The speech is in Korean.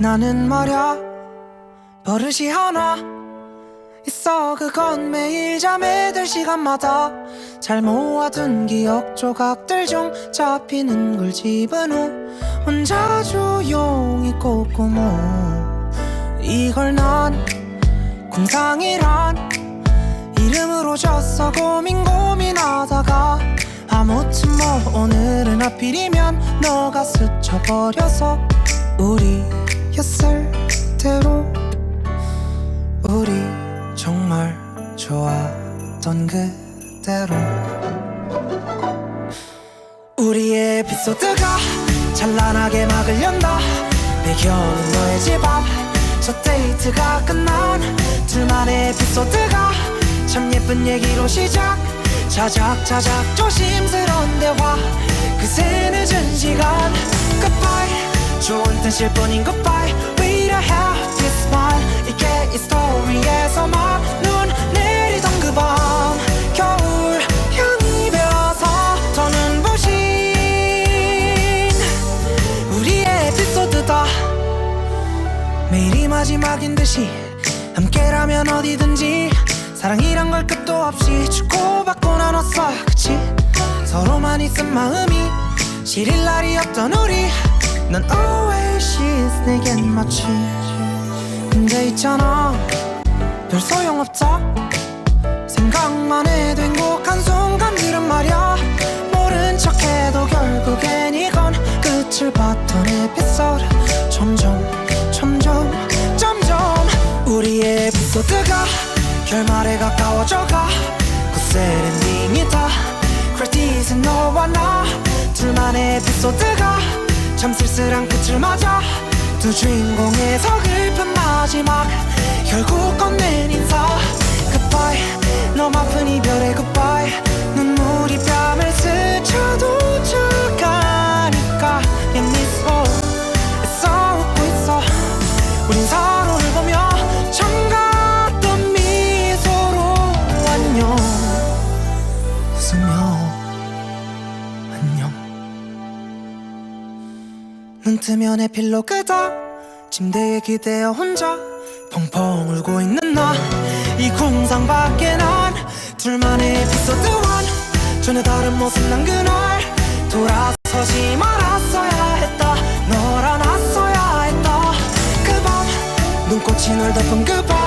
나는 말야 버릇이 하나 있어. 그건 매일 잠에 들 시간마다 잘 모아둔 기억 조각들 중 잡히는 걸 집은 후 혼자 조용히 꼼꼼모. 이걸 난 궁상이란 이름으로 줬어. 고민 고민하다가 아무튼 뭐 오늘은 하필이면 너가 스쳐버려서 우리 였을 대로 우리 정말 좋았던 그대로 우리의 에피소드가 찬란하게 막을 연다. 배경은 너의 집 앞. 첫 데이트가 끝난 둘만의 에피소드가 참 예쁜 얘기로 시작. 자작자작 조심스러운 대화. 그새 늦은 시간. Goodbye 뜻일 뿐인 Goodbye Way to have this smile 이게 이 스토리에서만 눈 내리던 그 밤. 겨울 향이 배어서 더는 부신 우리의 에피소드다. 매일이 마지막인 듯이 함께라면 어디든지 사랑이란 걸 끝도 없이 주고받고 나눴어. 그치? 서로만 있은 마음이 시릴 날이 없던 우리 넌 oasis 내겐 마치 근데 있잖아. 별 소용없다. 생각만 해도 행복한 순간들은 말야. 모른 척해도 결국엔 이건 끝을 봤던 에피소드. 점점 점점 점점 우리의 에피소드가 결말에 가까워져가. 곧새 엔딩이다. 크레딧은 너와 나. 둘만의 에피소드가 참 쓸쓸한 끝을 맞아 두 주인공의 서글픈 마지막 결국 건넨 인사 눈 뜨면 에필로 그다. 침대에 기대어 혼자 펑펑 울고 있는 나. 이 공상 밖에 난 둘만의 에피소드 원. 전혀 다른 모습 난 그날. 돌아서지 말았어야 했다. 널 안았어야 했다. 그 밤 눈꽃이 널 덮은 그밤